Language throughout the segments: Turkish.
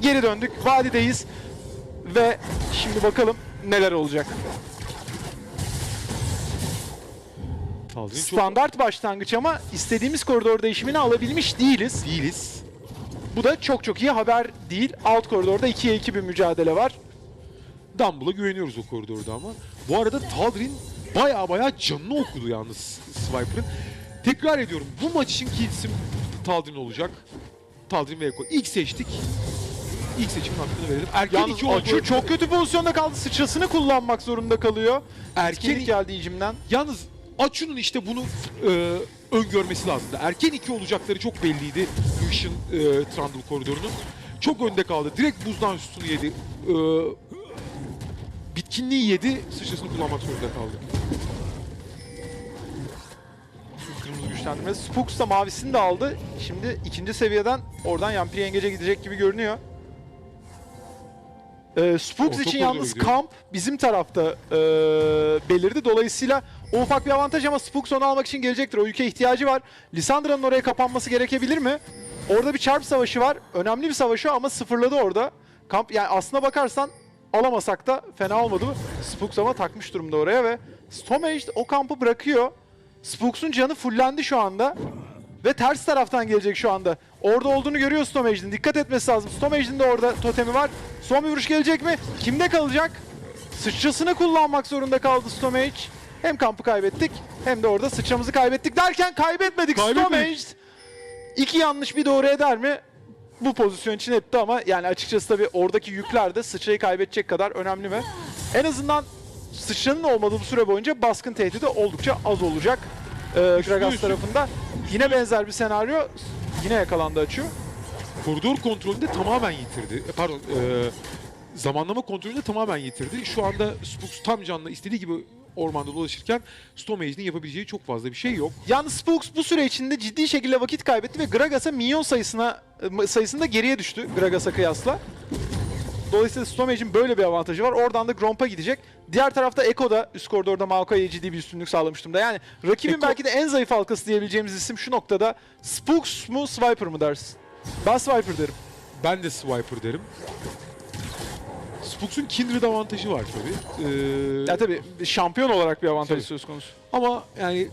Geri döndük. Vadideyiz. Ve şimdi bakalım neler olacak. Standart başlangıç ama istediğimiz koridor değişimini alabilmiş değiliz. değiliz. Bu da çok çok iyi haber değil. Alt koridorda 2'ye 2 bir mücadele var. Dumble'a güveniyoruz o koridorda ama. Bu arada Taldir'in baya baya canını okudu yalnız Swiper'ın. Tekrar ediyorum bu maç için kilit isim Taldir'in olacak. Taldir'in ve Eko. İlk seçtik. İlk seçimin hakkını verelim. Erken Yalnız iki oldu. çok kötü pozisyonda kaldı. Sıçrasını kullanmak zorunda kalıyor. Erken Erken geldi icimden. Yalnız Açu'nun işte bunu e, öngörmesi lazımdı. Erken iki olacakları çok belliydi Lucian e, Trundle koridorunun. Çok önde kaldı. Direkt buzdan üstünü yedi. E, bitkinliği yedi. Sıçrasını kullanmak zorunda kaldı. Kırmızı güçlendirme. Spooks da mavisini de aldı. Şimdi ikinci seviyeden oradan Yampiri Yengeç'e gidecek gibi görünüyor. Ee, Spooks Orta için yalnız gidiyor. kamp bizim tarafta ee, belirdi. Dolayısıyla o ufak bir avantaj ama Spooks onu almak için gelecektir. O yüke ihtiyacı var. Lisandra'nın oraya kapanması gerekebilir mi? Orada bir çarp savaşı var. Önemli bir savaşı ama sıfırladı orada. Kamp yani aslına bakarsan alamasak da fena olmadı. Spooks ama takmış durumda oraya ve Stomage o kampı bırakıyor. Spooks'un canı fullendi şu anda. Ve ters taraftan gelecek şu anda. Orada olduğunu görüyor Stomage'in. Dikkat etmesi lazım. Stomage'in de orada totemi var. Son bir vuruş gelecek mi? Kimde kalacak? Sıçrasını kullanmak zorunda kaldı Stomage. Hem kampı kaybettik hem de orada sıçramızı kaybettik derken kaybetmedik, Kaybetmedik. Stomage. İki yanlış bir doğru eder mi? Bu pozisyon için etti ama yani açıkçası tabii oradaki yükler de sıçrayı kaybedecek kadar önemli mi? En azından sıçranın olmadığı bu süre boyunca baskın tehdidi oldukça az olacak. Ee, Gragas tarafında. Yine benzer bir senaryo. Yine yakalandı açıyor. Koridor kontrolünü de tamamen yitirdi. E, Pardon, e, zamanlama kontrolünü de tamamen yitirdi. Şu anda Spooks tam canlı istediği gibi ormanda dolaşırken Stomage'in yapabileceği çok fazla bir şey yok. Yalnız Spooks bu süre içinde ciddi şekilde vakit kaybetti ve Gragas'a minyon sayısına e, sayısında geriye düştü Gragas'a kıyasla. Dolayısıyla Stomage'in böyle bir avantajı var. Oradan da Gromp'a gidecek. Diğer tarafta Echo da üst koridorda Maokai'ye ciddi bir üstünlük sağlamış durumda. Yani rakibin Ekko- belki de en zayıf halkası diyebileceğimiz isim şu noktada Spooks mu Swiper mı dersin? Ben Swiper derim. Ben de Swiper derim. Spooks'un Kindred avantajı var tabii. Ee, Ya tabii şampiyon olarak bir avantaj Tabii. söz konusu. Ama yani e,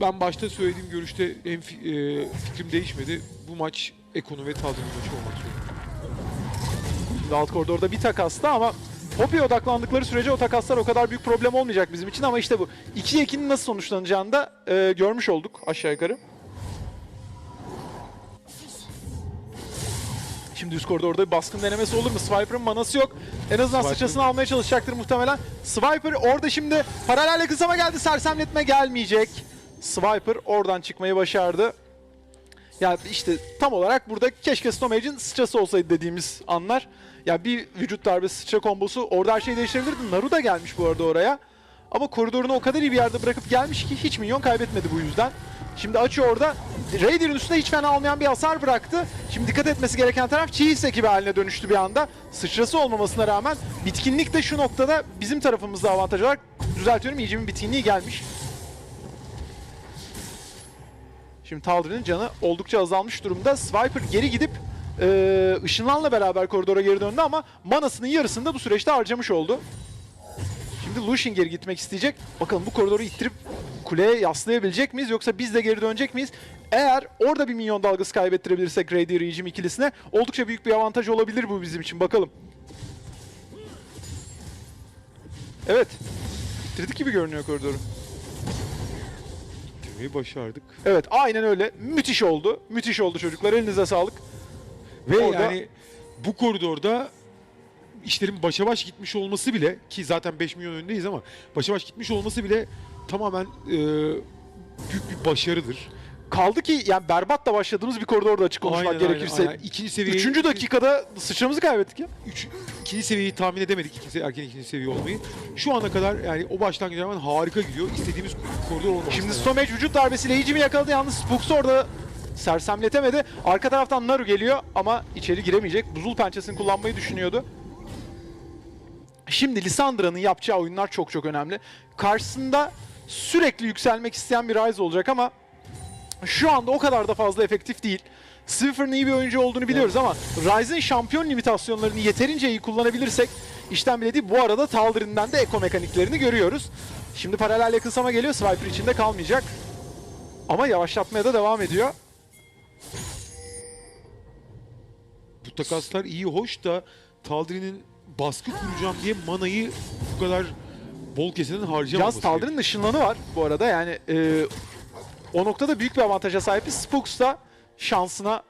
ben başta söylediğim görüşte hem e, fikrim değişmedi. Bu maç Ekono ve Taldir'in maçı olmak zorunda. Şimdi alt koridorda bir takasta ama Poppy'e odaklandıkları sürece o takaslar o kadar büyük problem olmayacak bizim için ama işte bu 2'ye 2'nin nasıl sonuçlanacağını da e, görmüş olduk aşağı yukarı. Şimdi üst koridorda bir baskın denemesi olur mu? Swiper'ın manası yok. En azından Swiper- sıçrasını almaya çalışacaktır muhtemelen. Swiper orada şimdi paralelle kısama geldi. Sersemletme gelmeyecek. Swiper oradan çıkmayı başardı. Ya işte tam olarak burada keşke Stomage'in sıçrası olsaydı dediğimiz anlar. Ya bir vücut darbesi sıçra kombosu orada her şeyi değiştirebilirdi. Naru da gelmiş bu arada oraya. Ama koridorunu o kadar iyi bir yerde bırakıp gelmiş ki hiç minyon kaybetmedi bu yüzden. Şimdi açıyor orada. Raider'ın üstüne hiç fena olmayan bir hasar bıraktı. Şimdi dikkat etmesi gereken taraf Cheese ekibi haline dönüştü bir anda. Sıçrası olmamasına rağmen bitkinlik de şu noktada bizim tarafımızda avantaj olarak düzeltiyorum. İyicimin bitkinliği gelmiş. Şimdi Taldir'in canı oldukça azalmış durumda. Swiper geri gidip e, ışınlanla beraber koridora geri döndü ama manasının yarısını da bu süreçte harcamış oldu. Şimdi Lucian geri gitmek isteyecek. Bakalım bu koridoru ittirip kuleye yaslayabilecek miyiz yoksa biz de geri dönecek miyiz? Eğer orada bir minyon dalgası kaybettirebilirsek Radiant Regime ikilisine oldukça büyük bir avantaj olabilir bu bizim için. Bakalım. Evet. İttirdik gibi görünüyor koridoru. Bitirmeyi başardık. Evet aynen öyle. Müthiş oldu. Müthiş oldu çocuklar. Elinize sağlık. Ve Orada- yani bu koridorda işlerin başa baş gitmiş olması bile ki zaten 5 milyon önündeyiz ama başa baş gitmiş olması bile tamamen e, büyük bir başarıdır. Kaldı ki yani berbat da başladığımız bir koridorda açık konuşmak Aynen, gerekirse. aynen. İkinci seviyeyi, Üçüncü dakikada sıçramızı kaybettik ya. Üç, ikinci seviyeyi tahmin edemedik. İkinci, erken ikinci seviye olmayı. Şu ana kadar yani o başlangıç rağmen harika gidiyor. İstediğimiz koridor olmaması Şimdi lazım. Stomage vücut darbesiyle Hicim'i yakaladı. Yalnız Spooks orada sersemletemedi. Arka taraftan Naru geliyor ama içeri giremeyecek. Buzul pençesini kullanmayı düşünüyordu. Şimdi Lissandra'nın yapacağı oyunlar çok çok önemli. Karşısında sürekli yükselmek isteyen bir Ryze olacak ama şu anda o kadar da fazla efektif değil. Swiffer'ın iyi bir oyuncu olduğunu biliyoruz ama Ryze'ın şampiyon limitasyonlarını yeterince iyi kullanabilirsek işten bile değil. Bu arada Taldir'inden de eko mekaniklerini görüyoruz. Şimdi paralel yakınsama geliyor. Swiper içinde kalmayacak. Ama yavaşlatmaya da devam ediyor. Bu takaslar iyi hoş da Taldirin'in baskı kuracağım diye manayı bu kadar bol keseden harcamaması. Yalnız Taldir'in ışınlanı var bu arada. Yani e, o noktada büyük bir avantaja sahip. Spooks da şansına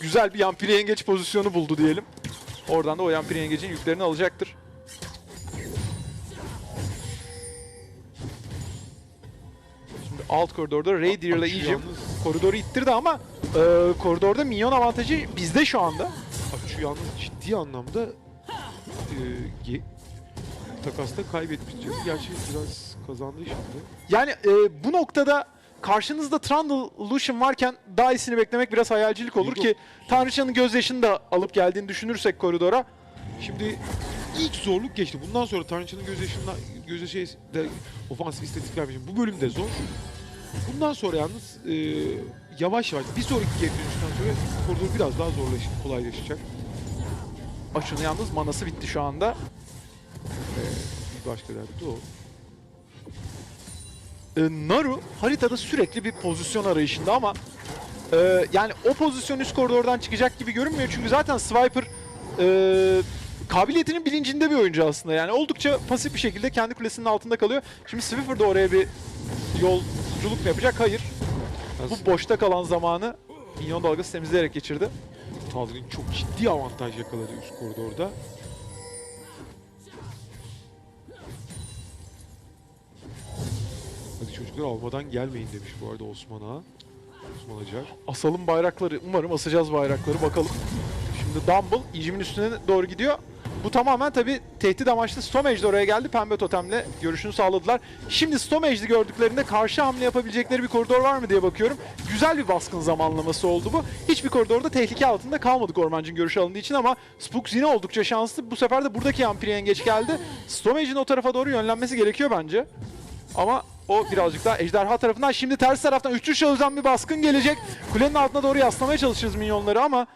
güzel bir yampiri yengeç pozisyonu buldu diyelim. Oradan da o yampiri yengecin yüklerini alacaktır. Şimdi alt koridorda Raider ile yalnız- koridoru ittirdi ama e, koridorda minyon avantajı bizde şu anda. Şu yalnız ciddi anlamda e, takasta kaybetmeyeceğiz. Gerçi biraz kazandı şimdi. Yani e, bu noktada karşınızda Trundle Lucian varken daha iyisini beklemek biraz hayalcilik olur Yok. ki Tanrıçanın gözyaşını da alıp geldiğini düşünürsek koridora. Şimdi ilk zorluk geçti. Bundan sonra Tanrıçı'nın gözyaşında gözyaşı de ofansif istatistik vermişim. Bu bölüm de zor. Bundan sonra yalnız e, yavaş yavaş bir sonraki geri dönüşten sonra koridor biraz daha zorlaş, kolaylaşacak. Açın yalnız manası bitti şu anda. Bir başka derdi de o. E, Naru haritada sürekli bir pozisyon arayışında ama e, yani o pozisyon üst koridordan çıkacak gibi görünmüyor. Çünkü zaten Swiper e, kabiliyetinin bilincinde bir oyuncu aslında. Yani oldukça pasif bir şekilde kendi kulesinin altında kalıyor. Şimdi Swiffer de oraya bir yolculuk mu yapacak? Hayır. Bu boşta kalan zamanı minyon dalgası temizleyerek geçirdi. Taldir'in çok ciddi avantaj yakaladı üst koridorda. Hadi çocuklar almadan gelmeyin demiş bu arada Osman Ağa. Osman Acar. Asalım bayrakları. Umarım asacağız bayrakları. Bakalım. Şimdi Dumble Ejim'in üstüne doğru gidiyor. Bu tamamen tabi tehdit amaçlı Stomage de oraya geldi. Pembe totemle görüşünü sağladılar. Şimdi Stomage'di gördüklerinde karşı hamle yapabilecekleri bir koridor var mı diye bakıyorum. Güzel bir baskın zamanlaması oldu bu. Hiçbir koridorda tehlike altında kalmadık Ormancı'nın görüşü alındığı için ama Spooks yine oldukça şanslı. Bu sefer de buradaki Ampiri geç geldi. Stomage'in o tarafa doğru yönlenmesi gerekiyor bence. Ama o birazcık daha ejderha tarafından. Şimdi ters taraftan üçlü şahızdan bir baskın gelecek. Kulenin altına doğru yaslamaya çalışırız minyonları ama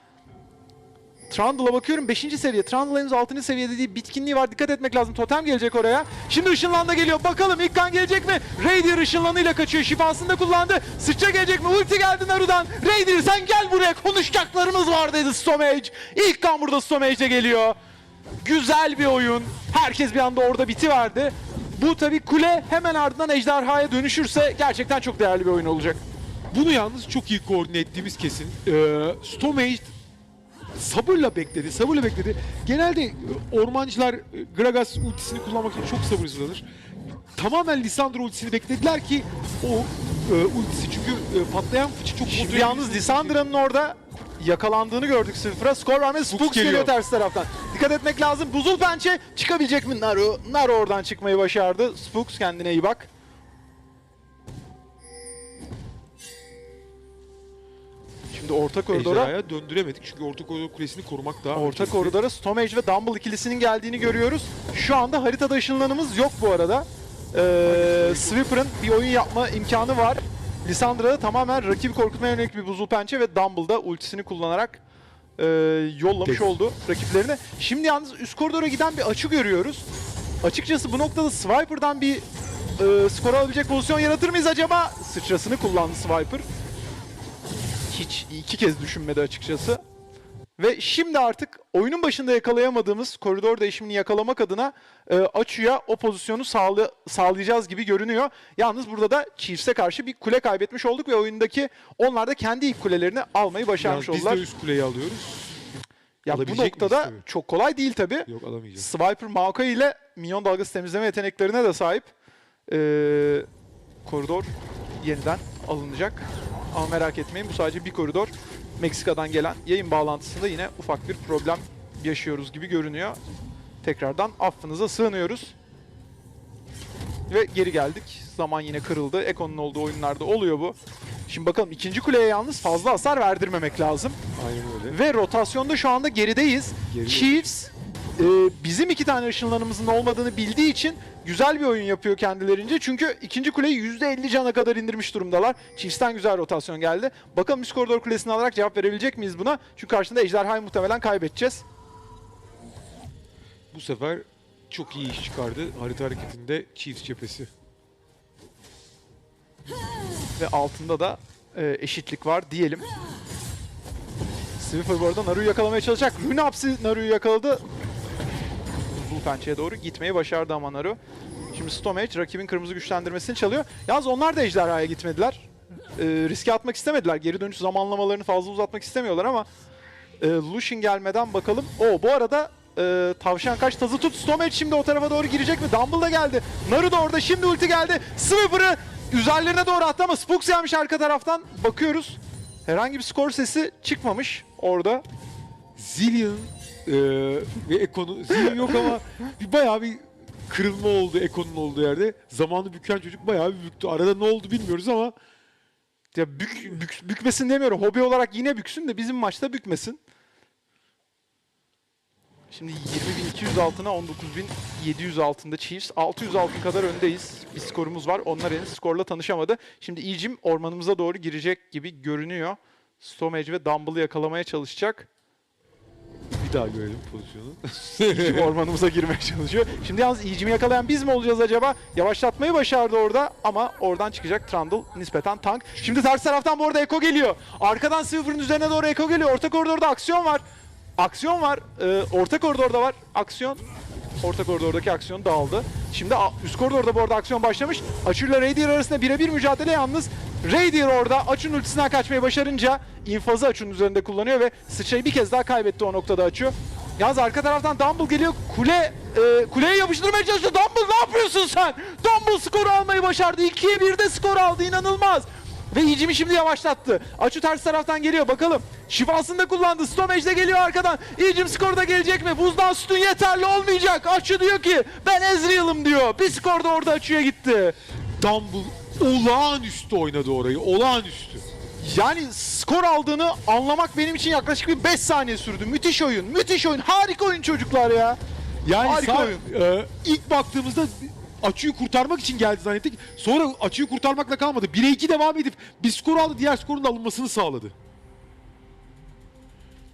Trundle'a bakıyorum 5. seviye. Trundle henüz 6. seviyede değil. Bitkinliği var. Dikkat etmek lazım. Totem gelecek oraya. Şimdi ışınlan da geliyor. Bakalım ilk kan gelecek mi? Raider ışınlanıyla kaçıyor. Şifasını da kullandı. Sıçra gelecek mi? Ulti geldi Naru'dan. Raider sen gel buraya. Konuşacaklarımız var dedi Stomage. İlk kan burada Stomage'de geliyor. Güzel bir oyun. Herkes bir anda orada bitiverdi. Bu tabi kule hemen ardından ejderhaya dönüşürse gerçekten çok değerli bir oyun olacak. Bunu yalnız çok iyi koordine ettiğimiz kesin. Ee, Stomage sabırla bekledi, sabırla bekledi. Genelde e, ormancılar e, Gragas ultisini kullanmak için çok sabırsızlanır. Tamamen Lisandro ultisini beklediler ki o e, ultisi çünkü e, patlayan fıçı çok Şimdi yalnız edilmiş. Lissandra'nın orada yakalandığını gördük Sıfır'a. Skor. Spooks geliyor. geliyor. ters taraftan. Dikkat etmek lazım. Buzul pençe çıkabilecek mi Naru? Naru oradan çıkmayı başardı. Spooks kendine iyi bak. Şimdi orta koridora Ejderhaya döndüremedik çünkü orta koridor kulesini korumak daha Orta öncelikli. koridora Stomage ve Dumble ikilisinin geldiğini görüyoruz. Şu anda haritada ışınlanımız yok bu arada. Ee, Sweeper'ın bir oyun yapma imkanı var. Lisandra tamamen rakibi korkutmaya yönelik bir buzul pençe ve Dumble'da ultisini kullanarak e, yollamış Tek. oldu rakiplerine. Şimdi yalnız üst koridora giden bir açı görüyoruz. Açıkçası bu noktada Swiper'dan bir e, skor alabilecek pozisyon yaratır mıyız acaba? Sıçrasını kullandı Swiper. Hiç iki kez düşünmedi açıkçası. Ve şimdi artık oyunun başında yakalayamadığımız koridor değişimini yakalamak adına e, Açu'ya o pozisyonu sağlı, sağlayacağız gibi görünüyor. Yalnız burada da Chiefs'e karşı bir kule kaybetmiş olduk ve oyundaki onlar da kendi ilk kulelerini almayı başarmış Yalnız biz oldular. de üst kuleyi alıyoruz. Ya bu alabilecek miyiz noktada tabii? çok kolay değil tabi. Yok alamayacağız. Swiper Maokai ile minyon dalgası temizleme yeteneklerine de sahip. Ee, koridor yeniden alınacak. Ama merak etmeyin bu sadece bir koridor. Meksika'dan gelen yayın bağlantısında yine ufak bir problem yaşıyoruz gibi görünüyor. Tekrardan affınıza sığınıyoruz. Ve geri geldik. Zaman yine kırıldı. Eko'nun olduğu oyunlarda oluyor bu. Şimdi bakalım ikinci kuleye yalnız fazla hasar verdirmemek lazım. Aynen öyle. Ve rotasyonda şu anda gerideyiz. Gerideyiz. Chiefs e, bizim iki tane ışınlanımızın olmadığını bildiği için güzel bir oyun yapıyor kendilerince. Çünkü ikinci kuleyi %50 cana kadar indirmiş durumdalar. Chiefs'ten güzel rotasyon geldi. Bakalım üst koridor kulesini alarak cevap verebilecek miyiz buna? Çünkü karşında Ejderha'yı muhtemelen kaybedeceğiz. Bu sefer çok iyi iş çıkardı harita hareketinde Chiefs cephesi. Ve altında da e, eşitlik var diyelim. Swiffer bu arada Naru'yu yakalamaya çalışacak. Rune Naru'yu yakaladı. Pençeye doğru gitmeyi başardı ama Naru. Şimdi Stomage rakibin kırmızı güçlendirmesini çalıyor. Yalnız onlar da ejderhaya gitmediler. E, riske atmak istemediler. Geri dönüş zamanlamalarını fazla uzatmak istemiyorlar ama e, Lucian gelmeden bakalım. O bu arada e, tavşan kaç tazı tut. Stomage şimdi o tarafa doğru girecek mi? Dumble da geldi. Naru da orada. Şimdi ulti geldi. Swiffer'ı üzerlerine doğru attı ama Spooks gelmiş arka taraftan. Bakıyoruz. Herhangi bir skor sesi çıkmamış orada. Zillion e, ve Eko'nun Zillion yok ama bir bayağı bir kırılma oldu Eko'nun olduğu yerde. Zamanı büken çocuk bayağı bir büktü. Arada ne oldu bilmiyoruz ama Ya bük, bük- bükmesin demiyorum. Hobi olarak yine büksün de bizim maçta bükmesin. Şimdi 20.200 altına 19.700 altında Chiefs. 600 altın kadar öndeyiz. Bir skorumuz var. Onlar henüz skorla tanışamadı. Şimdi Ejim ormanımıza doğru girecek gibi görünüyor. Stomage ve Dumble'ı yakalamaya çalışacak. Bir daha görelim pozisyonu. Ormanımıza girmeye çalışıyor. Şimdi yalnız Ejim'i yakalayan biz mi olacağız acaba? Yavaşlatmayı başardı orada ama oradan çıkacak Trundle nispeten tank. Şimdi ters taraftan bu arada Eko geliyor. Arkadan Silver'ın üzerine doğru Eko geliyor. Orta koridorda aksiyon var. Aksiyon var. Ee, orta koridorda var. Aksiyon. Orta koridordaki aksiyon dağıldı. Şimdi üst koridorda bu arada aksiyon başlamış. Açu ile Radier arasında birebir mücadele yalnız. Radier orada Açu'nun ultisinden kaçmayı başarınca infazı Açu'nun üzerinde kullanıyor ve sıçrayı bir kez daha kaybetti o noktada Açu. Yalnız arka taraftan Dumble geliyor. Kule e, kuleye yapıştırmaya çalışıyor. Dumble ne yapıyorsun sen? Dumble skoru almayı başardı. 2'ye 1'de skor aldı. inanılmaz. Ve Hicim'i şimdi yavaşlattı. Açu ters taraftan geliyor bakalım. Şifasını da kullandı. Stomage de geliyor arkadan. Hicim skoru gelecek mi? Buzdan sütun yeterli olmayacak. Açu diyor ki ben Ezreal'ım diyor. Bir skor da orada Açu'ya gitti. Dumble olağanüstü oynadı orayı. Olağanüstü. Yani skor aldığını anlamak benim için yaklaşık bir 5 saniye sürdü. Müthiş oyun. Müthiş oyun. Harika oyun çocuklar ya. Yani Harika oyun. e, ilk baktığımızda açıyı kurtarmak için geldi zannettik. Sonra açıyı kurtarmakla kalmadı. 1'e 2 devam edip bir skor aldı. Diğer skorun da alınmasını sağladı.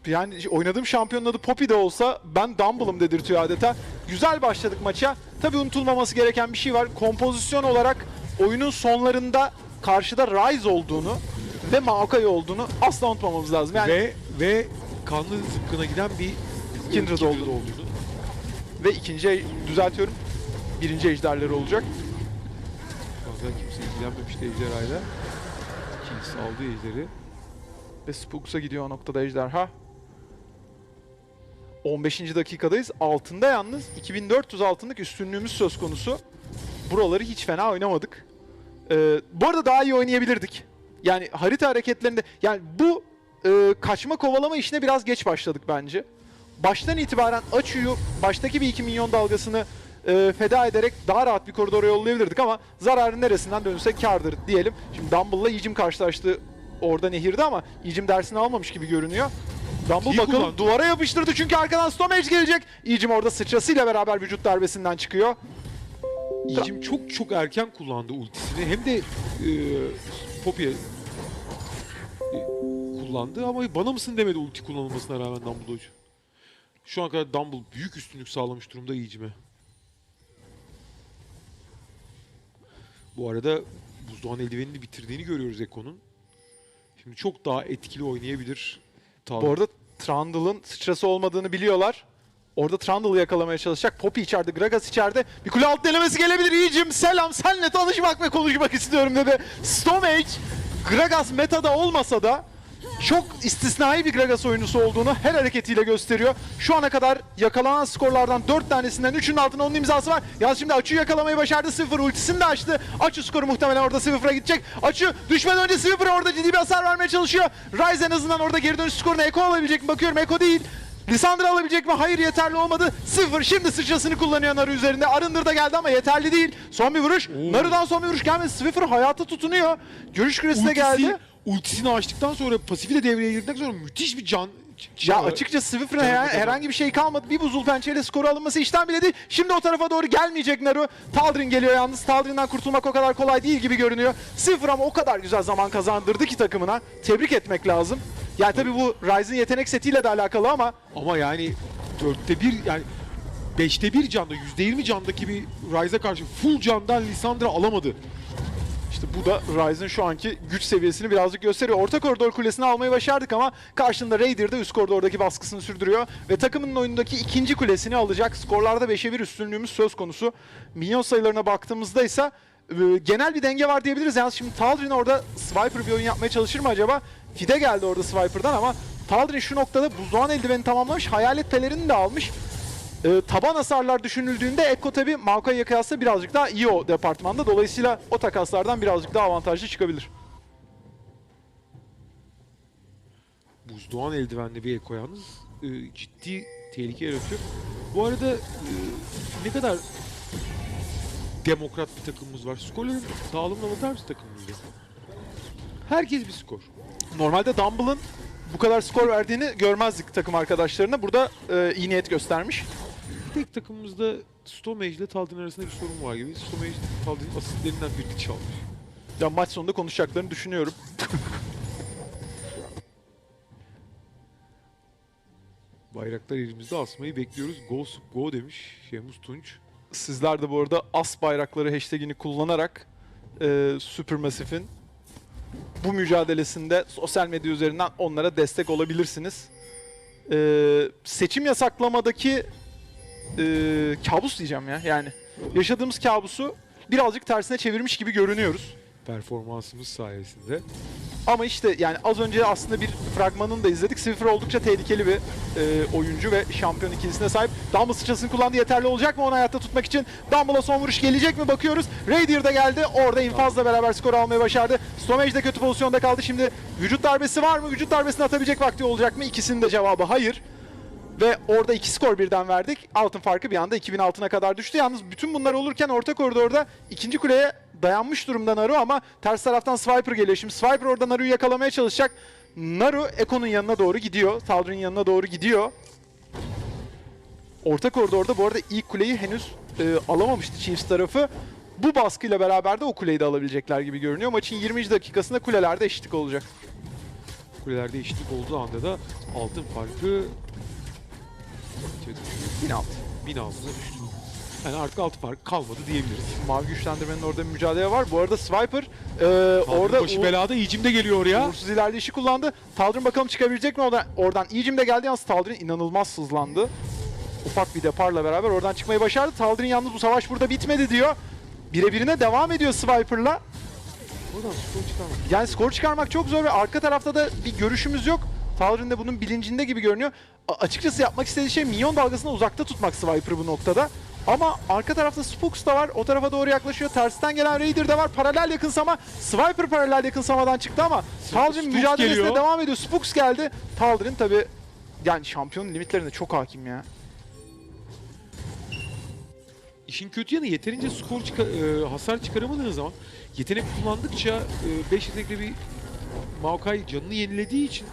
Yani oynadığım şampiyonun adı Poppy de olsa ben Dumble'ım dedirtiyor adeta. Güzel başladık maça. Tabii unutulmaması gereken bir şey var. Kompozisyon olarak oyunun sonlarında karşıda Ryze olduğunu ve Maokai olduğunu asla unutmamamız lazım. Yani ve, Ve ve kanlı zıpkına giden bir Kindred oldu. olduğunu. ikinci ej- düzeltiyorum. Birinci ejderleri olacak. Fazla kimse ilgilenmemişti ejderhayla. Kilisi aldı ejderi. Ve Spooks'a gidiyor o noktada ejderha. 15. dakikadayız. Altında yalnız 2400 altınlık üstünlüğümüz söz konusu. Buraları hiç fena oynamadık. Ee, bu arada daha iyi oynayabilirdik. Yani harita hareketlerinde yani bu e, kaçma kovalama işine biraz geç başladık bence. Baştan itibaren Açu'yu baştaki bir 2 milyon dalgasını e, feda ederek daha rahat bir koridora yollayabilirdik ama zararın neresinden dönülse kardır diyelim. Şimdi Dumble'la Ejim karşılaştı orada nehirde ama Ejim dersini almamış gibi görünüyor. Dumble İyi bakalım kullandı. duvara yapıştırdı çünkü arkadan Stomage gelecek. Ejim orada sıçrasıyla beraber vücut darbesinden çıkıyor. İyicim çok çok erken kullandı ultisini. Hem de e, Poppy'e kullandı ama bana mısın demedi ulti kullanılmasına rağmen Dumbledore. Şu ana kadar Dumble büyük üstünlük sağlamış durumda İyicim'e. Bu arada buzdoğan eldivenini bitirdiğini görüyoruz Eko'nun. Şimdi çok daha etkili oynayabilir. Tabii. Bu arada Trundle'ın sıçrası olmadığını biliyorlar. Orada Trundle'ı yakalamaya çalışacak. Poppy içeride, Gragas içeride. Bir kule alt denemesi gelebilir. İyicim selam senle tanışmak ve konuşmak istiyorum dedi. Stomage, Gragas metada olmasa da çok istisnai bir Gragas oyuncusu olduğunu her hareketiyle gösteriyor. Şu ana kadar yakalanan skorlardan 4 tanesinden 3'ünün altına onun imzası var. Yalnız şimdi Açu'yu yakalamayı başardı. Sıfır ultisini de açtı. Açu skoru muhtemelen orada Sıfır'a gidecek. Açu düşmeden önce Sıfır'a orada ciddi bir hasar vermeye çalışıyor. Ryze en azından orada geri dönüş skoruna Eko alabilecek mi? Bakıyorum Eko değil. Lisandra alabilecek mi? Hayır yeterli olmadı. Sıfır. Şimdi sıçrasını kullanıyor Naru üzerinde. Arındır da geldi ama yeterli değil. Son bir vuruş. Oo. Naru'dan son bir vuruş gelmedi. Swiffer hayata tutunuyor. Görüş küresine Ultisi- geldi. Ultisini açtıktan sonra pasifi de devreye girdikten sonra müthiş bir can Ya açıkçası Canım her- herhangi bir şey kalmadı. Bir buzul pençeyle skoru alınması işten bile değil. Şimdi o tarafa doğru gelmeyecek Naru. Taldrin geliyor yalnız. Taldrin'den kurtulmak o kadar kolay değil gibi görünüyor. Swiffer ama o kadar güzel zaman kazandırdı ki takımına. Tebrik etmek lazım. Yani tabii bu Ryze'ın yetenek setiyle de alakalı ama Ama yani dörtte bir yani beşte bir canda yüzde yirmi candaki bir Ryze'e karşı full candan Lissandra alamadı. İşte bu da Ryze'ın şu anki güç seviyesini birazcık gösteriyor. Orta koridor kulesini almayı başardık ama karşında Raider de üst koridordaki baskısını sürdürüyor. Ve takımının oyundaki ikinci kulesini alacak. Skorlarda 5'e 1 üstünlüğümüz söz konusu. Minyon sayılarına baktığımızda ise e, genel bir denge var diyebiliriz. Yalnız şimdi Tal'Drin orada Swiper bir oyun yapmaya çalışır mı acaba? Fide geldi orada Swiper'dan ama Tal'Drin şu noktada buzdoğan eldiveni tamamlamış. Hayalet pelerini de almış. E, taban hasarlar düşünüldüğünde Ekko tabi Maokai'ye kıyasla birazcık daha iyi o departmanda. Dolayısıyla o takaslardan birazcık daha avantajlı çıkabilir. Buzdoğan eldivenli bir Eko yalnız e, ciddi tehlike yaratıyor. Bu arada e, ne kadar demokrat bir takımımız var. Skorların dağılımına bakar mısın takımımızda? Herkes bir skor. Normalde Dumble'ın bu kadar skor verdiğini görmezdik takım arkadaşlarına. Burada e, iyi niyet göstermiş. Tek takımımızda Stomage ile Taldin arasında bir sorun var gibi. Stomage Taldi'nin asitlerinden birini çalmış. Ya maç sonunda konuşacaklarını düşünüyorum. Bayraklar elimizde asmayı bekliyoruz. Go Sup Go demiş Şemus Tunç. Sizler de bu arada as bayrakları hashtagini kullanarak e, Supermassive'in bu mücadelesinde sosyal medya üzerinden onlara destek olabilirsiniz. E, seçim yasaklamadaki e, kabus diyeceğim ya yani. Yaşadığımız kabusu birazcık tersine çevirmiş gibi görünüyoruz. Performansımız sayesinde. Ama işte yani az önce aslında bir fragmanını da izledik. Swiffer oldukça tehlikeli bir e, oyuncu ve şampiyon ikilisine sahip. Dumble sıçrasını kullandı yeterli olacak mı onu hayatta tutmak için? Dumble'a son vuruş gelecek mi bakıyoruz. Raider de geldi. Orada infazla beraber skor almayı başardı. Stomage de kötü pozisyonda kaldı. Şimdi vücut darbesi var mı? Vücut darbesini atabilecek vakti olacak mı? İkisinin de cevabı hayır. Ve orada iki skor birden verdik. Altın farkı bir anda 2000 altına kadar düştü. Yalnız bütün bunlar olurken orta koridorda ikinci kuleye dayanmış durumda Naru ama ters taraftan Swiper geliyor. Şimdi Swiper orada Naru'yu yakalamaya çalışacak. Naru Eko'nun yanına doğru gidiyor. Taldir'in yanına doğru gidiyor. Orta koridorda bu arada ilk kuleyi henüz e, alamamıştı Chiefs tarafı. Bu baskıyla beraber de o kuleyi de alabilecekler gibi görünüyor. Maçın 20. dakikasında kulelerde eşitlik olacak. Kulelerde eşitlik olduğu anda da altın farkı 1006. 1000 altına düştü. Yani artık altı fark kalmadı diyebiliriz. Mavi güçlendirmenin orada bir mücadele var. Bu arada Swiper e, Orada başı U- belada iyicim de geliyor oraya. uğursuz ilerleyişi kullandı. Taldir'in bakalım çıkabilecek mi oradan? Oradan Ijim de geldi yalnız Taldir'in inanılmaz hızlandı. Ufak bir deparla beraber oradan çıkmayı başardı. Taldir'in yalnız bu savaş burada bitmedi diyor. Birebirine devam ediyor Swiper'la. Oradan skor çıkarmak. Yani skor çıkarmak çok zor ve arka tarafta da bir görüşümüz yok. Taldir'in de bunun bilincinde gibi görünüyor. A- açıkçası yapmak istediği şey minyon dalgasını uzakta tutmak Swiper'ı bu noktada. Ama arka tarafta Spooks da var. O tarafa doğru yaklaşıyor. Tersten gelen Raider de var. Paralel yakınsama. Swiper paralel yakınsamadan çıktı ama Spooks mücadelesine geliyor. devam ediyor. Spooks geldi. Taldir'in tabi yani şampiyon limitlerinde çok hakim ya. İşin kötü yanı yeterince skor çıka- e, hasar çıkaramadığın zaman yetenek kullandıkça 5 yetenekli bir Maokai canını yenilediği için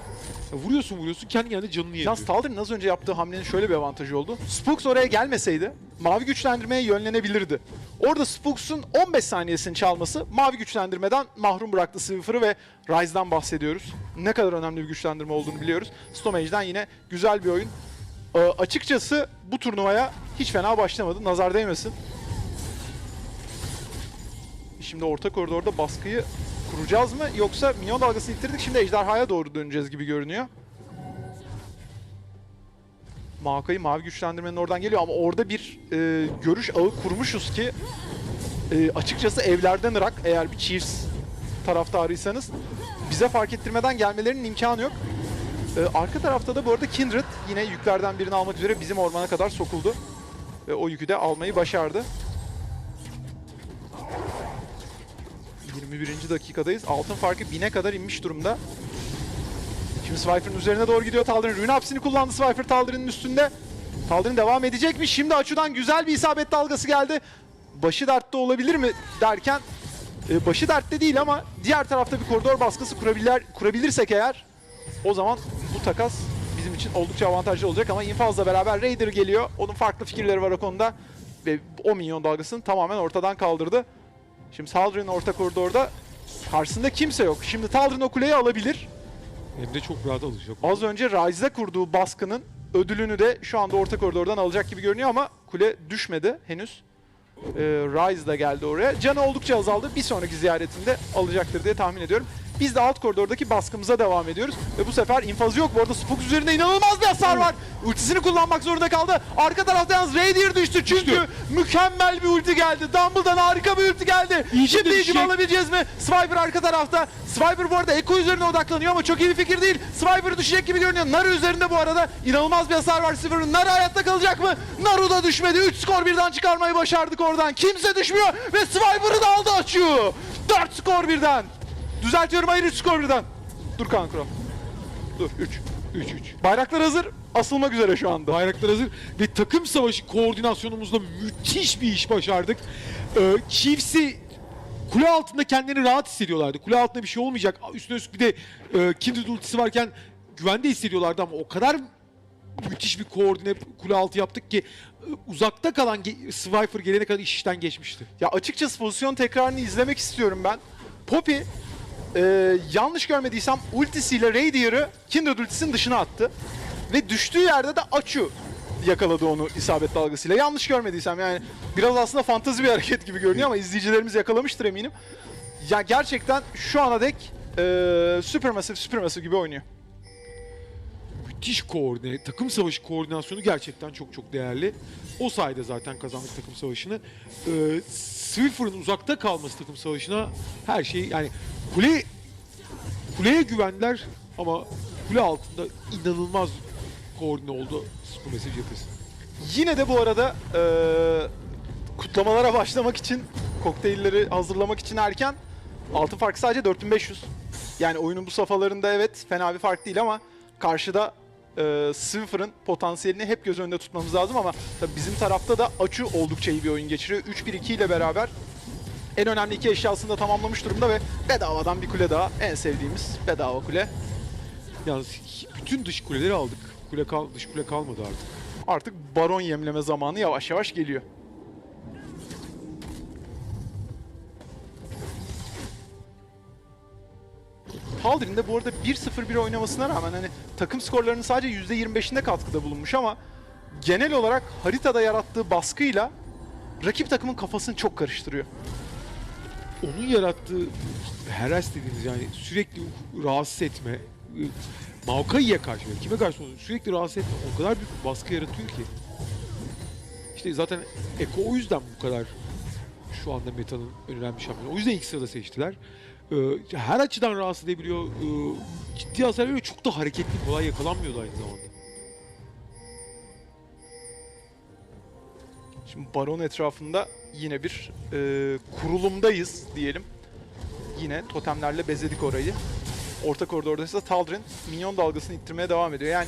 ya vuruyorsun vuruyorsun kendi kendine canını yeniliyor. Yalnız Taldir'in az önce yaptığı hamlenin şöyle bir avantajı oldu. Spooks oraya gelmeseydi mavi güçlendirmeye yönlenebilirdi. Orada Spooks'un 15 saniyesini çalması mavi güçlendirmeden mahrum bıraktı Swiffer'ı ve Ryze'dan bahsediyoruz. Ne kadar önemli bir güçlendirme olduğunu biliyoruz. Stomage'den yine güzel bir oyun. Ee, açıkçası bu turnuvaya hiç fena başlamadı. Nazar değmesin. Şimdi orta koridorda baskıyı kuracağız mı yoksa minyon dalgasını ittirdik şimdi ejderhaya doğru döneceğiz gibi görünüyor. Maokai mavi güçlendirmenin oradan geliyor ama orada bir e, görüş ağı kurmuşuz ki e, açıkçası evlerden Irak eğer bir Chiefs taraftarıysanız bize fark ettirmeden gelmelerinin imkanı yok. E, arka tarafta da bu arada Kindred yine yüklerden birini almak üzere bizim ormana kadar sokuldu. Ve o yükü de almayı başardı. 21. dakikadayız. Altın farkı 1000'e kadar inmiş durumda. Şimdi Swiper'ın üzerine doğru gidiyor Taldir'in. Rune hapsini kullandı Swiper Taldir'in üstünde. Taldir'in devam edecek mi? Şimdi Açu'dan güzel bir isabet dalgası geldi. Başı dertte olabilir mi derken e, başı dertte değil ama diğer tarafta bir koridor baskısı kurabilir, kurabilirsek eğer o zaman bu takas bizim için oldukça avantajlı olacak ama infazla beraber Raider geliyor. Onun farklı fikirleri var o konuda. Ve o minyon dalgasını tamamen ortadan kaldırdı. Şimdi Taldir'in orta koridorda karşısında kimse yok. Şimdi Taldir'in o kuleyi alabilir. Hem de çok rahat alacak. Az önce Ryze'de kurduğu baskının ödülünü de şu anda orta koridordan alacak gibi görünüyor ama kule düşmedi henüz. Ee, Ryze de geldi oraya. Canı oldukça azaldı. Bir sonraki ziyaretinde alacaktır diye tahmin ediyorum. Biz de alt koridordaki baskımıza devam ediyoruz. Ve bu sefer infazı yok. Bu arada Spook üzerinde inanılmaz bir hasar var. Ultisini kullanmak zorunda kaldı. Arka tarafta yalnız Radier düştü. Çünkü Düştü. mükemmel bir ulti geldi. Dumbledore'dan harika bir ulti geldi. İyi Şimdi hücum alabileceğiz mi? Swiper arka tarafta. Swiper bu arada Echo üzerine odaklanıyor ama çok iyi bir fikir değil. Swiper düşecek gibi görünüyor. Naru üzerinde bu arada inanılmaz bir hasar var Swiper'ın. Naru hayatta kalacak mı? Naru da düşmedi. 3 skor birden çıkarmayı başardık oradan. Kimse düşmüyor ve Swiper'ı da aldı açıyor. 4 skor birden. Düzeltiyorum hayır 3 skor birden. Dur Kankro. Dur 3. 3-3. Bayraklar hazır. Asılmak üzere şu anda. Bayraklar hazır ve takım savaşı koordinasyonumuzda müthiş bir iş başardık. Ee, Chiefs'i kule altında kendilerini rahat hissediyorlardı. Kule altında bir şey olmayacak. Üstüne üstlük bir de e, Kindred ultisi varken güvende hissediyorlardı ama o kadar müthiş bir koordine kule altı yaptık ki e, uzakta kalan ge- Swiper gelene kadar iş işten geçmişti. Ya açıkçası pozisyon tekrarını izlemek istiyorum ben. Poppy e, yanlış görmediysem ultisiyle Radier'ı Kindred ultisinin dışına attı. Ve düştüğü yerde de Achu yakaladı onu isabet dalgasıyla. Yanlış görmediysem yani biraz aslında fantazi bir hareket gibi görünüyor ama izleyicilerimiz yakalamıştır eminim. Ya gerçekten şu ana dek e, Supermassive Supermassive gibi oynuyor. Müthiş koordine, takım savaşı koordinasyonu gerçekten çok çok değerli. O sayede zaten kazandık takım savaşını. Ee, Swiffer'ın uzakta kalması takım savaşına her şey yani kule kuleye güvendiler ama kule altında inanılmaz koordine oldu Supermassive cephesi. Yine de bu arada e, kutlamalara başlamak için, kokteylleri hazırlamak için erken. Altın farkı sadece 4500. Yani oyunun bu safhalarında evet fena bir fark değil ama karşıda e, Swiffer'ın potansiyelini hep göz önünde tutmamız lazım ama tabii bizim tarafta da Açı oldukça iyi bir oyun geçiriyor. 3-1-2 ile beraber en önemli iki eşyasını da tamamlamış durumda ve bedavadan bir kule daha. En sevdiğimiz bedava kule. Yalnız bütün dış kuleleri aldık. Kule kal dış kule kalmadı artık. Artık baron yemleme zamanı yavaş yavaş geliyor. Taldir'in de bu arada 1-0-1 oynamasına rağmen hani takım skorlarının sadece %25'inde katkıda bulunmuş ama genel olarak haritada yarattığı baskıyla rakip takımın kafasını çok karıştırıyor. onun yarattığı heres dediğimiz yani sürekli rahatsız etme, Maokai'ye karşı, kime karşı sürekli rahatsız etme o kadar büyük bir baskı yaratıyor ki. İşte zaten Eko o yüzden bu kadar şu anda metanın önemli şampiyonu. O yüzden ilk sırada seçtiler. Ee, her açıdan rahatsız edebiliyor. Ee, ciddi hasar veriyor. Çok da hareketli, kolay yakalanmıyordu aynı zamanda. Şimdi baron etrafında yine bir e, kurulumdayız diyelim. Yine totemlerle bezledik orayı. Orta koridorda ise Tal'Darin minyon dalgasını ittirmeye devam ediyor. Yani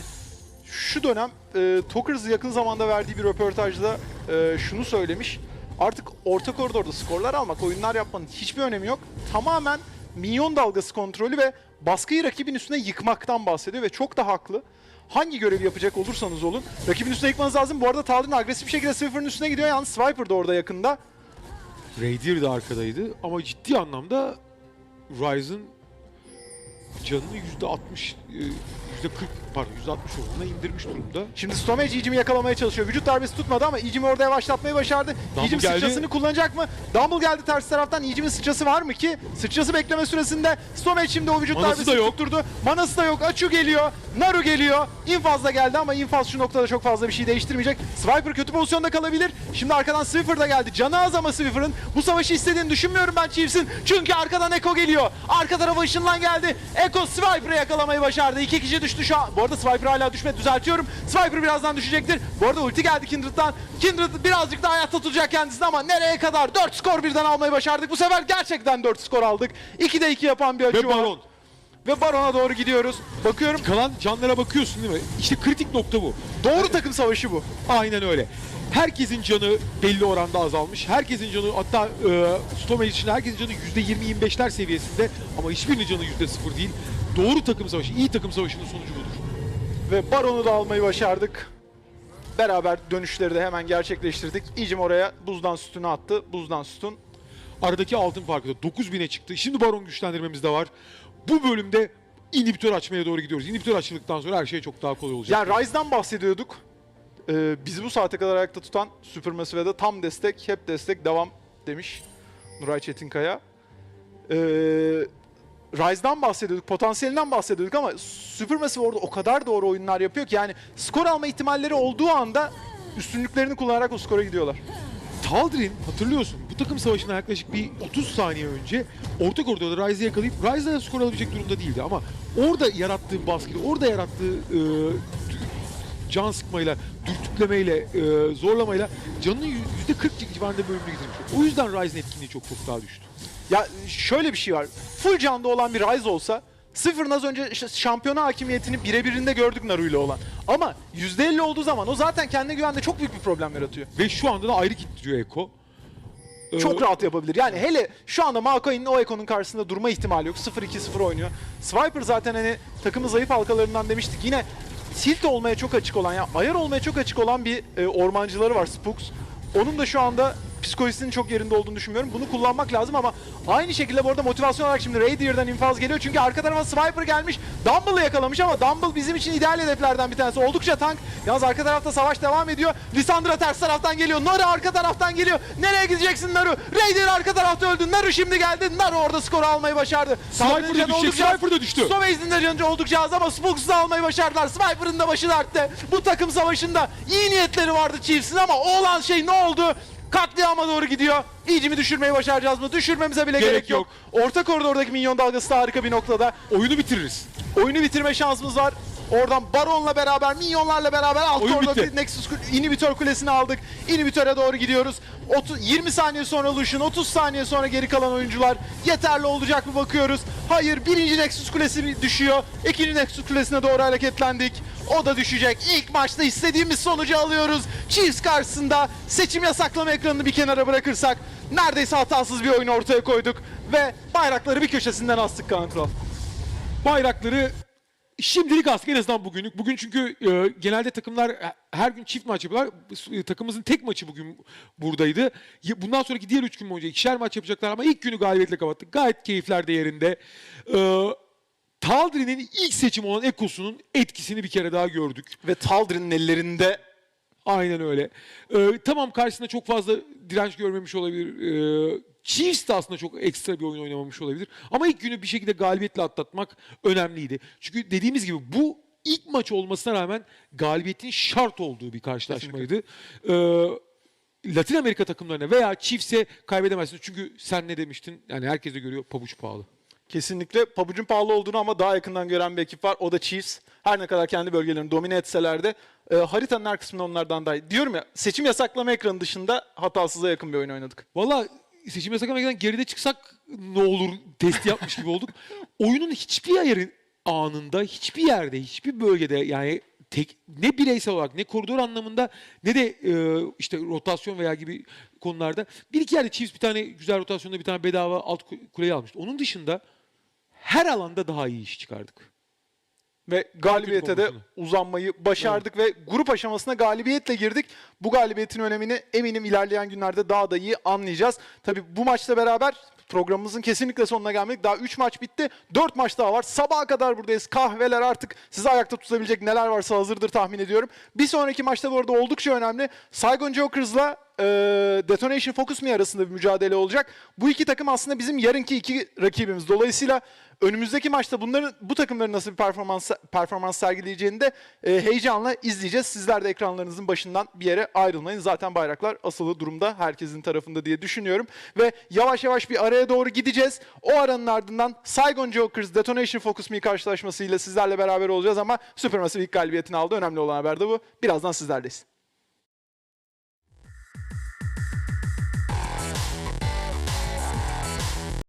şu dönem e, Tokers yakın zamanda verdiği bir röportajda e, şunu söylemiş. Artık orta koridorda skorlar almak, oyunlar yapmanın hiçbir önemi yok. Tamamen minyon dalgası kontrolü ve baskıyı rakibin üstüne yıkmaktan bahsediyor ve çok da haklı. Hangi görevi yapacak olursanız olun rakibin üstüne yıkmanız lazım. Bu arada Tal'Darin agresif bir şekilde Swiffer'ın üstüne gidiyor. Yalnız Swiper da orada yakında. Raider de arkadaydı ama ciddi anlamda Ryzen canını %60, e, %40 pardon %60 oranına indirmiş durumda. Şimdi Stomage Ijim'i yakalamaya çalışıyor. Vücut darbesi tutmadı ama Ijim'i orada yavaşlatmayı başardı. Dumble geldi. sıçrasını kullanacak mı? Dumble geldi ters taraftan. Ijim'in sıçrası var mı ki? Sıçrası bekleme süresinde Stomage şimdi o vücut Manası darbesini da yok. tutturdu. Manası da yok. Achu geliyor. Naru geliyor. Infaz da geldi ama infaz şu noktada çok fazla bir şey değiştirmeyecek. Swiper kötü pozisyonda kalabilir. Şimdi arkadan Swiffer da geldi. Canı az ama Swiffer'ın bu savaşı istediğini düşünmüyorum ben Chiefs'in. Çünkü arkadan Echo geliyor. Arka tarafa ışınlan geldi. Echo Swiper'ı yakalamayı başardı. İki kişi düştü şu an. Bu arada Swiper hala düşmedi. Düzeltiyorum. Swiper birazdan düşecektir. Bu arada ulti geldi Kindred'dan. Kindred birazcık daha hayatta tutacak kendisini ama nereye kadar? 4 skor birden almayı başardık. Bu sefer gerçekten 4 skor aldık. 2'de 2 yapan bir açı Ve var. Baron. Ve Baron'a doğru gidiyoruz. Bakıyorum Kalan canlara bakıyorsun değil mi? İşte kritik nokta bu. doğru takım savaşı bu. Aynen öyle. Herkesin canı belli oranda azalmış. Herkesin canı hatta e, Stomage için herkesin canı %20-25'ler seviyesinde ama hiçbirinin canı %0 değil. Doğru takım savaşı, iyi takım savaşının sonucu budur. Ve Baron'u da almayı başardık. Beraber dönüşleri de hemen gerçekleştirdik. İcim oraya buzdan sütünü attı. Buzdan sütun. Aradaki altın farkı da 9000'e çıktı. Şimdi baron güçlendirmemiz de var. Bu bölümde inhibitör açmaya doğru gidiyoruz. İnhibitör açıldıktan sonra her şey çok daha kolay olacak. Yani Ryze'dan bahsediyorduk. Ee, bizi bu saate kadar ayakta tutan Supermassive'e de tam destek, hep destek, devam demiş Nuray Çetinkaya. Ee, Ryze'dan bahsediyorduk, potansiyelinden bahsediyorduk ama Supermassive orada o kadar doğru oyunlar yapıyor ki yani skor alma ihtimalleri olduğu anda üstünlüklerini kullanarak o skora gidiyorlar. Taldir'in hatırlıyorsun bu takım savaşına yaklaşık bir 30 saniye önce orta koridorda Ryze'ı yakalayıp Ryze'la skor alabilecek durumda değildi ama orada yarattığı baskıyla, orada yarattığı e, can sıkmayla, dürtüklemeyle, e, zorlamayla canının %40 civarında bölümünü getirmiş. O yüzden Ryze'ın etkinliği çok çok daha düştü. Ya şöyle bir şey var. Full canda olan bir Ryze olsa sıfırın az önce şampiyona hakimiyetini birebirinde gördük Naru ile olan. Ama %50 olduğu zaman o zaten kendine güvende çok büyük bir problem yaratıyor. Ve şu anda da ayrı gittiriyor Eko. Ee, Çok rahat yapabilir. Yani hele şu anda Maokain'in o Eko'nun karşısında durma ihtimali yok. 0-2-0 oynuyor. Swiper zaten hani takımın zayıf halkalarından demiştik. Yine tilt olmaya çok açık olan, ya ayar olmaya çok açık olan bir e, ormancıları var Spooks. Onun da şu anda psikolojisinin çok yerinde olduğunu düşünmüyorum. Bunu kullanmak lazım ama aynı şekilde bu arada motivasyon olarak şimdi Raider'dan infaz geliyor. Çünkü arka tarafa Swiper gelmiş. Dumble'ı yakalamış ama Dumble bizim için ideal hedeflerden bir tanesi. Oldukça tank. Yalnız arka tarafta savaş devam ediyor. Lissandra ters taraftan geliyor. Naru arka taraftan geliyor. Nereye gideceksin Naru? Raider arka tarafta öldü. Naru şimdi geldi. Naru orada skoru almayı başardı. Sniper düşecek, Sniper düştü. Stowaze'in de canı oldukça az ama Spooks'u almayı başardılar. Sniper'ın da başı dertte. Bu takım savaşında iyi niyetleri vardı Chiefs'in ama o olan şey ne oldu? Katliama doğru gidiyor. İyice mi düşürmeyi başaracağız mı? Düşürmemize bile Gerek gerek, yok. Orta koridordaki minyon dalgası da harika bir noktada. Oyunu bitiririz. Oyunu bitirme şansımız var. Oradan Baron'la beraber, minyonlarla beraber alt Oyun koridordaki bitti. Nexus inhibitör kulesini aldık. İnhibitöre doğru gidiyoruz. 30, 20 saniye sonra Lucian, 30 saniye sonra geri kalan oyuncular yeterli olacak mı bakıyoruz. Hayır, birinci Nexus kulesi düşüyor. İkinci Nexus kulesine doğru hareketlendik. O da düşecek. İlk maçta istediğimiz sonucu alıyoruz. Chiefs karşısında seçim yasaklama ekranını bir kenara bırakırsak neredeyse hatasız bir oyun ortaya koyduk. Ve bayrakları bir köşesinden astık Kaan bayrakları şimdilik ask en azından bugünlük. Bugün çünkü e, genelde takımlar her gün çift maç yapıyorlar. E, takımımızın tek maçı bugün buradaydı. Bundan sonraki diğer üç gün boyunca ikişer maç yapacaklar ama ilk günü galibiyetle kapattık. Gayet keyifler de yerinde. E, Taldirin'in ilk seçim olan Ekos'unun etkisini bir kere daha gördük. Ve Taldir'in ellerinde Aynen öyle. Ee, tamam karşısında çok fazla direnç görmemiş olabilir. Ee, Chiefs de aslında çok ekstra bir oyun oynamamış olabilir. Ama ilk günü bir şekilde galibiyetle atlatmak önemliydi. Çünkü dediğimiz gibi bu ilk maç olmasına rağmen galibiyetin şart olduğu bir karşılaşmaydı. Ee, Latin Amerika takımlarına veya Chiefs'e kaybedemezsiniz. Çünkü sen ne demiştin? Yani herkes de görüyor pabuç pahalı. Kesinlikle pabucun pahalı olduğunu ama daha yakından gören bir ekip var. O da Chiefs. Her ne kadar kendi bölgelerini domine etseler de e, haritanın her kısmında onlardan daha iyi. Diyorum ya seçim yasaklama ekranı dışında hatasıza yakın bir oyun oynadık. Valla seçim yasaklamaktan geride çıksak ne olur testi yapmış gibi olduk. Oyunun hiçbir ayarı anında, hiçbir yerde, hiçbir bölgede yani tek ne bireysel olarak ne koridor anlamında ne de e, işte rotasyon veya gibi konularda bir iki yerde Chiefs bir tane güzel rotasyonda bir tane bedava alt ku- kuleyi almıştı. Onun dışında her alanda daha iyi iş çıkardık. Ve galibiyete de uzanmayı başardık ve grup aşamasına galibiyetle girdik. Bu galibiyetin önemini eminim ilerleyen günlerde daha da iyi anlayacağız. Tabii bu maçla beraber programımızın kesinlikle sonuna gelmedik. Daha 3 maç bitti. 4 maç daha var. Sabaha kadar buradayız. Kahveler artık sizi ayakta tutabilecek neler varsa hazırdır tahmin ediyorum. Bir sonraki maçta bu arada oldukça önemli. Saigon Jokers'la e, Detonation Focus Me arasında bir mücadele olacak. Bu iki takım aslında bizim yarınki iki rakibimiz. Dolayısıyla önümüzdeki maçta bunların bu takımların nasıl bir performans performans sergileyeceğini de e, heyecanla izleyeceğiz. Sizler de ekranlarınızın başından bir yere ayrılmayın. Zaten bayraklar asılı durumda herkesin tarafında diye düşünüyorum. Ve yavaş yavaş bir araya doğru gideceğiz. O aranın ardından Saigon Jokers Detonation Focus Me karşılaşmasıyla sizlerle beraber olacağız ama Supermassive ilk galibiyetini aldı. Önemli olan haber de bu. Birazdan sizlerleyiz.